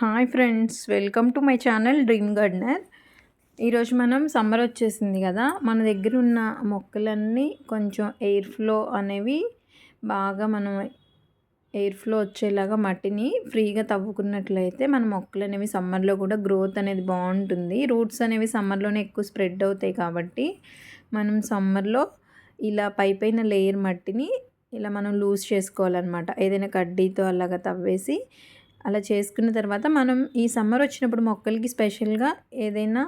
Hi friends welcome to my channel dream gardener ఈరోజు మనం summer వచ్చేసింది కదా మన దగ్గర ఉన్న మొక్కలన్నీ కొంచెం ఎయిర్ ఫ్లో అనేవి బాగా మనం ఎయిర్ ఫ్లో వచ్చేలాగా మట్టిని ఫ్రీగా తవ్వుకున్నట్లయితే మన మొక్కలు అనేవి సమ్మర్లో కూడా గ్రోత్ అనేది బాగుంటుంది. రూట్స్ అనేవి సమ్మర్లోనే ఎక్కువ స్ప్రెడ్ అవుతాయి కాబట్టి మనం సమ్మర్లో ఇలా పై పైన లేయర్ మట్టిని ఇలా మనం లూజ్ చేసుకోవాలన్నమాట. ఏదైనా కడ్డీతో అలాగా తవ్వేసి అలా చేసుకున్న తర్వాత మనం ఈ సమ్మర్ వచ్చినప్పుడు మొక్కలకి స్పెషల్గా ఏదైనా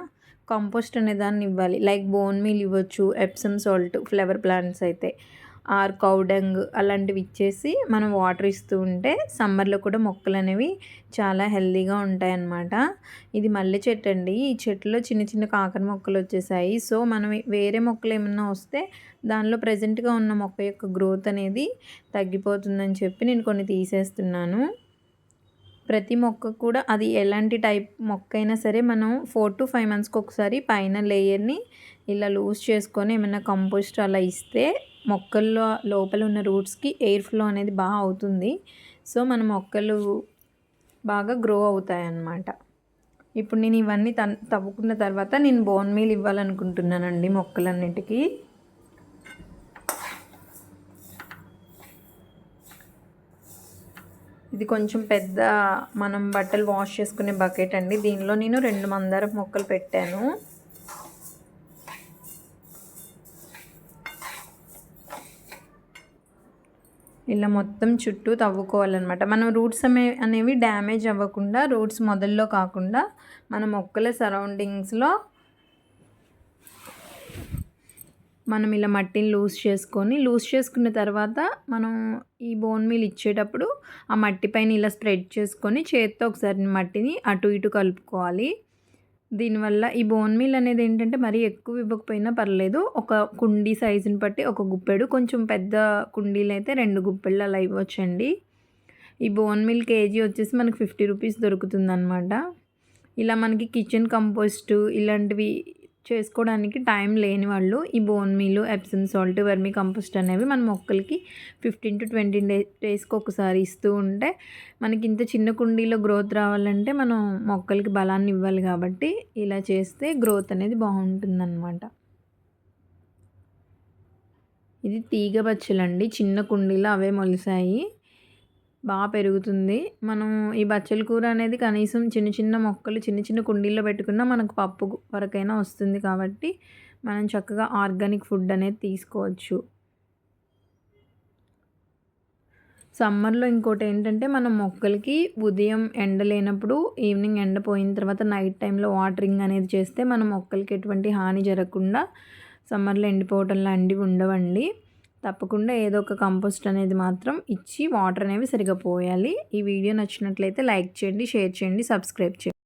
కంపోస్ట్ అనే దాన్ని ఇవ్వాలి. లైక్ బోన్ మీల్ ఇవ్వచ్చు ఎప్సమ్ సాల్ట్ ఫ్లవర్ ప్లాంట్స్ అయితే. ఆర్ కౌడంగ్ అలాంటివి ఇచ్చేసి మనం వాటర్ ఇస్తూ ఉంటే సమ్మర్లో కూడా మొక్కలు అనేవి చాలా హెల్దీగా ఉంటాయన్నమాట. ఇది మల్లె చెట్టు అండి. ఈ చెట్టులో చిన్న చిన్న కాకర మొక్కలు వచ్చేసాయి. సో మనం వేరే మొక్కలు ఏమన్నా వస్తే దానిలో ప్రజెంట్గా ఉన్న మొక్క యొక్క గ్రోత్ అనేది తగ్గిపోతుందని చెప్పి నేను కొన్ని తీసేస్తున్నాను. ప్రతి మొక్క కూడా అది ఎలాంటి టైప్ మొక్క అయినా సరే మనం ఫోర్ టు ఫైవ్ మంత్స్కి ఒకసారి పైన లేయర్ని ఇలా లూజ్ చేసుకొని ఏమైనా కంపోస్ట్ అలా ఇస్తే మొక్కల్లో లోపల ఉన్న రూట్స్కి ఎయిర్ ఫ్లో అనేది బాగా అవుతుంది. సో మన మొక్కలు బాగా గ్రో అవుతాయి అన్నమాట ఇప్పుడు నేను ఇవన్నీ తవ్వుకున్న తర్వాత నేను బోన్ మీల్ ఇవ్వాలనుకుంటున్నానండి మొక్కలన్నిటికీ. ఇది కొంచెం పెద్ద మనం బట్టలు వాష్ చేసుకునే బకెట్ అండి. దీనిలో నేను రెండు మందార మొక్కలు పెట్టాను. ఇలా మొత్తం చుట్టూ తవ్వుకోవాలన్నమాట. మనం రూట్స్ అనే అనేవి డ్యామేజ్ అవ్వకుండా రూట్స్ మొదల్లో కాకుండా మన మొక్కల సరౌండింగ్స్లో మనం ఇలా మట్టిని లూజ్ చేసుకొని లూజ్ చేసుకున్న తర్వాత మనం ఈ బోన్ మీల్ ఇచ్చేటప్పుడు ఆ మట్టి పైన ఇలా స్ప్రెడ్ చేసుకొని చేత్తో ఒకసారి మట్టిని అటు ఇటు కలుపుకోవాలి. దీనివల్ల ఈ బోన్ మీల్ అనేది ఏంటంటే మరీ ఎక్కువ ఇవ్వకపోయినా పర్లేదు. ఒక కుండీ సైజుని బట్టి ఒక గుప్పెడు కొంచెం పెద్ద కుండీలు అయితే రెండు గుప్పెళ్ళు అలా ఇవ్వచ్చండి. ఈ బోన్ మిల్ కేజీ వచ్చేసి మనకి ఫిఫ్టీ రూపీస్ దొరుకుతుంది ఇలా మనకి కిచెన్ కంపోస్ట్ ఇలాంటివి చేసుకోవడానికి టైం లేని వాళ్ళు ఈ bone meal Epsom salt vermicompost అనేవి మన మొక్కలకి ఫిఫ్టీన్ టు ట్వంటీ డే డేస్కి ఒకసారి ఇస్తూ ఉంటే మనకి ఇంత చిన్న కుండీలో గ్రోత్ రావాలంటే మనం మొక్కలకి బలాన్ని ఇవ్వాలి కాబట్టి ఇలా చేస్తే గ్రోత్ అనేది బాగుంటుందన్నమాట. ఇది తీగ బచ్చలండి చిన్న కుండీలో అవే మొలిసాయి. బాగా పెరుగుతుంది. మనం ఈ బచ్చల కూర అనేది కనీసం చిన్న చిన్న మొక్కలు చిన్న చిన్న కుండీల్లో పెట్టుకున్నా మనకు పప్పు వరకైనా వస్తుంది కాబట్టి మనం చక్కగా ఆర్గానిక్ ఫుడ్ అనేది తీసుకోవచ్చు. సమ్మర్లో ఇంకోటి ఏంటంటే మనం మొక్కలకి ఉదయం ఎండ లేనప్పుడు ఈవినింగ్ ఎండ పోయిన తర్వాత నైట్ టైంలో వాటరింగ్ అనేది చేస్తే మన మొక్కలకి ఎటువంటి హాని జరగకుండా సమ్మర్లో ఎండిపోవటం లాంటివి ఉండవండి. తప్పకుండా ఏదో ఒక కంపోస్ట్ అనేది మాత్రం ఇచ్చి వాటర్ అనేవి సరిగా పోయాలి. ఈ వీడియో నచ్చినట్లయితే లైక్ చేయండి షేర్ చేయండి సబ్స్క్రైబ్ చేయండి.